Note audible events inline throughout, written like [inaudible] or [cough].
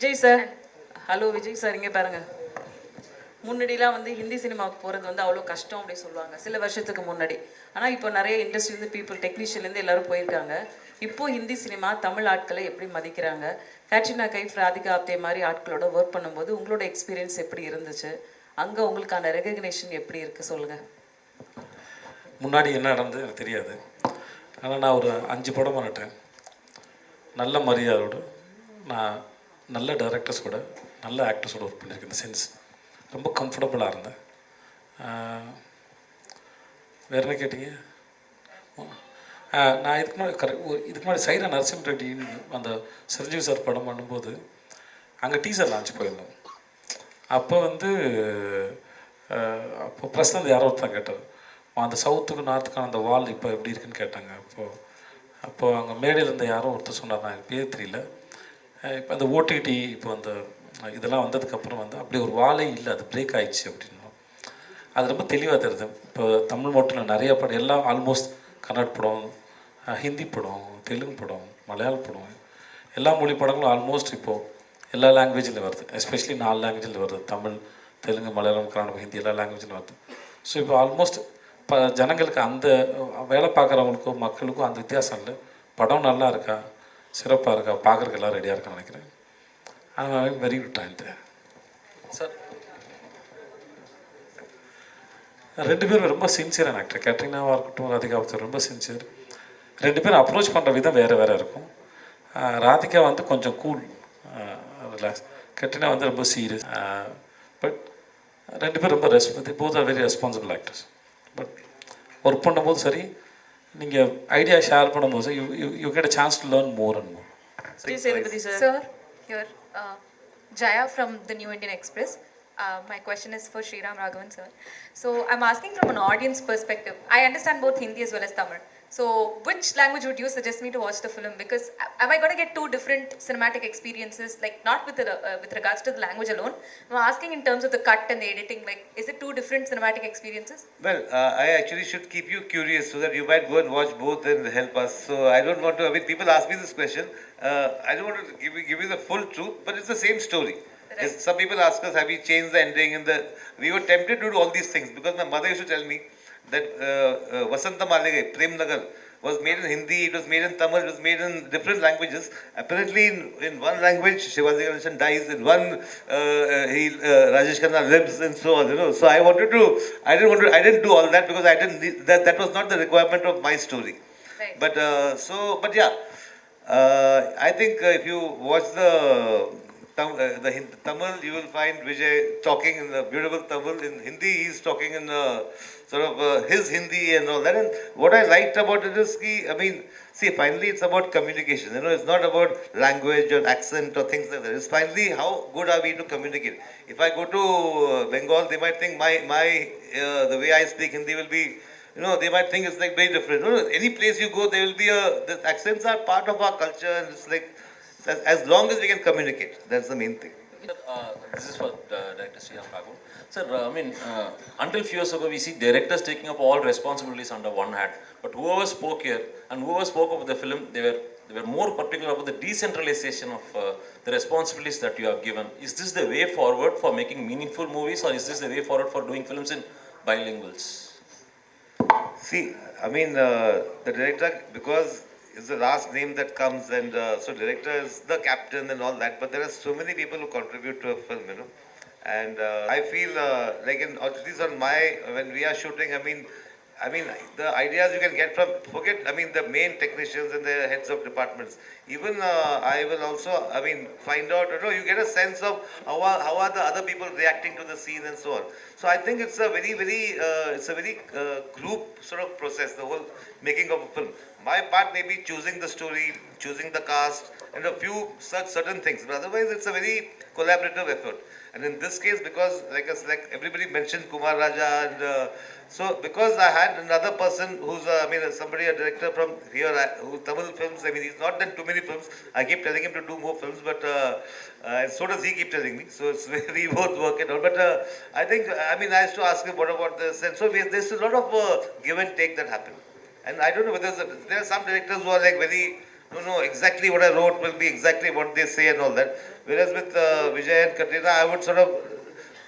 Vijay sir. Hello Vijay sir இங்கே பாருங்க. முன்னாடிலாம் வந்து ஹிந்தி சினிமாவுக்கு போகிறது வந்து அவ்வளோ கஷ்டம் அப்படின்னு சொல்லுவாங்க. சில வருஷத்துக்கு முன்னாடி. ஆனால் இப்போ நிறைய இண்டஸ்ட்ரிலேருந்து பீப்புள் டெக்னீஷியன்லேருந்து எல்லாரும் போயிருக்காங்க. இப்போது ஹிந்தி சினிமா தமிழ் ஆட்களை எப்படி மதிக்கிறாங்க? கேட்ரினா கைஃப் ராதிகா ஆப்தே மாதிரி ஆட்களோட ஒர்க் பண்ணும்போது உங்களோட எக்ஸ்பீரியன்ஸ் எப்படி இருந்துச்சு? அங்கே உங்களுக்கான ரெகக்னேஷன் எப்படி இருக்குது சொல்லுங்கள் முன்னாடி என்ன நடந்தது எனக்கு தெரியாது. ஆனால் நான் ஒரு அஞ்சு படம் பண்ணிட்டேன். நல்ல மரியாதையோடு நான் நல்ல டைரக்டர்ஸோட நல்ல ஆக்டர்ஸோட ஒர்க் பண்ணியிருக்கேன் இந்த சென்ஸ் ரொம்ப கம்ஃபர்டபுளாக இருந்தேன். வேறு வேற என்ன கேட்டீங்க? நான் இதுக்கு முன்னாடி கரெக்ட் இதுக்கு முன்னாடி சைரா நரசிம்ம ரெட்டின்னு அந்த சிரஞ்சீவி சார் படம் பண்ணும்போது அங்கே டீசர் லான்ச் போயிருந்தோம். அப்போ வந்து அஹ், அப்போ வந்து யாரோ ஒருத்தன் கேட்டார். அந்த சவுத்துக்கு நார்த்துக்கான அந்த வால் இப்போ எப்படி இருக்குன்னு கேட்டாங்க. அப்போது அப்போது அங்கே மேடையில் இருந்த யாரோ ஒருத்தர் சொன்னார். நான் எனக்கு பேர் தெரியல. இப்போ அந்த ஓடிடி இப்போ அந்த இதெல்லாம் வந்ததுக்கப்புறம் வந்து அப்படி ஒரு வாழை இல்லை. அது பிரேக் ஆயிடுச்சு அப்படின்னா அது ரொம்ப தெளிவாக தெரியுது. இப்போ தமிழ் மட்டும் நிறைய படம் எல்லாம் ஆல்மோஸ்ட் கன்னட படம் ஹிந்தி படம் தெலுங்கு படம் மலையாள படம் எல்லா மொழி படங்களும் ஆல்மோஸ்ட் இப்போது எல்லா லாங்குவேஜில் வருது. எஸ்பெஷலி நாலு லாங்குவேஜில் வருது. தமிழ் தெலுங்கு மலையாளம் கன்னடம் ஹிந்தி எல்லா லாங்குவேஜில் வருது. ஸோ இப்போ ஆல்மோஸ்ட் இப்போ ஜனங்களுக்கு அந்த வேலை பார்க்குறவங்களுக்கும் மக்களுக்கும் அந்த வித்தியாசம் இல்லை. படம் நல்லா இருக்கா? சிறப்பாக இருக்கா பார்க்குறதுக்கு எல்லாம் ரெடியாக இருக்கான்னு நினைக்கிறேன். ஆனால் வெரி குட் டைம் சார் ரெண்டு பேரும் ரொம்ப சின்சியரான ஆக்டர் கேட்ரினாவாக இருக்கட்டும் ராதிகா ஒருத்தர் ரொம்ப சின்சியர் ரெண்டு பேரும் அப்ரோச் பண்ணுற விதம் வேறு வேறு இருக்கும். ராதிகா வந்து கொஞ்சம் கூல் ரிலாக்ஸ் கேட்ரினா வந்து ரொம்ப சீரியஸ் பட் ரெண்டு பேரும் ரொம்ப response both are very responsible actors but work பண்ணும்போது சரி நீங்கள் ஐடியா ஷேர் பண்ணும்போது you you you get a chance to learn more and more Vijay Sethupathi sir Sir, here, uh, Jaya from the New Indian Express. Uh, my question is for Sriram Raghavan, sir. So I'm asking from an audience perspective. I understand both Hindi as well as Tamil. So which language would you suggest me to watch the film? Because am I going to get two different cinematic experiences? Like not with the, uh, with regards to the language alone. I'm asking in terms of the cut and the editing. Like, is it two different cinematic experiences? Well, uh, I actually should keep you curious so that you might go and watch both and help us. So I don't want to. I mean, people ask me this question. Uh, I don't want to give you, give you the full truth, but it's the same story. Yes, Some people ask us, have we changed the ending? And the we were tempted to do all these things because my mother used to tell me that uh, uh, Vasanta Maligai, Prem Nagar, was made in Hindi, it was made in Tamil, it was made in different languages. Apparently, in, in one language, Shivaji Ganeshan dies, in one, uh, uh, he, uh, Rajesh Khanna lives, and so on. You know, so I wanted to, I didn't want to, I didn't do all that because I didn't, need, that, that was not the requirement of my story. Right. But uh, so, but yeah, uh, I think if you watch the Tam- uh, the Hin- Tamil, you will find Vijay talking in the beautiful Tamil. In Hindi, he's talking in uh, sort of uh, his Hindi and all that. And what I liked about it is, ki, I mean, see, finally it's about communication. You know, it's not about language or accent or things like that. It's finally how good are we to communicate. If I go to uh, Bengal, they might think my my uh, the way I speak Hindi will be you know, they might think it's like very different. Any place you go, there will be a, the accents are part of our culture and it's like, as, as long as we can communicate, that's the main thing. Uh, this is for uh, Director Sriram Raghavan. Sir, uh, I mean, uh, until few years ago, we see directors taking up all responsibilities under one hat. But whoever spoke here and whoever spoke about the film, they were they were more particular about the decentralization of uh, the responsibilities that you have given. Is this the way forward for making meaningful movies, or is this the way forward for doing films in bilinguals? See, I mean, uh, the director, because it's the last name that comes, and uh, so director is the captain and all that, but there are so many people who contribute to a film, you know. And uh, I feel uh, like, in, at least on my, when we are shooting, I mean, I mean, the ideas you can get from, forget, I mean, the main technicians and the heads of departments. Even uh, I will also, I mean, find out, you know, you get a sense of how are, how are the other people reacting to the scene and so on. So I think it's a very, very, uh, it's a very uh, group sort of process, the whole making of a film. My part may be choosing the story, choosing the cast, and a few such certain things. But otherwise, it's a very collaborative effort. And in this case, because like us, like everybody mentioned Kumar Raja, and uh, so because I had another person who's, uh, I mean, somebody, a director from here, uh, who Tamil films. I mean, he's not done too many films. I keep telling him to do more films, but uh, uh, so does he keep telling me. So it's [laughs] we both work it out. But uh, I think, I mean, I used to ask him, what about this? And so we, there's a lot of uh, give and take that happen. And I don't know whether a- there are some directors who are like very, no, no, exactly what I wrote will be exactly what they say and all that. Whereas with uh, Vijay and Katrina, I would sort of,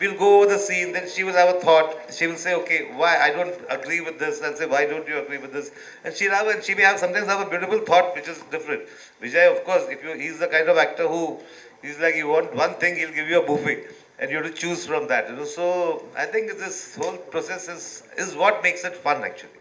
we'll go over the scene, then she will have a thought. She will say, okay, why I don't agree with this. I'll say, why don't you agree with this? And she'll have, and she may have sometimes have a beautiful thought which is different. Vijay, of course, if you, he's the kind of actor who, he's like, you want one thing, he'll give you a buffet. And you have to choose from that, you know. So I think this whole process is, is what makes it fun actually.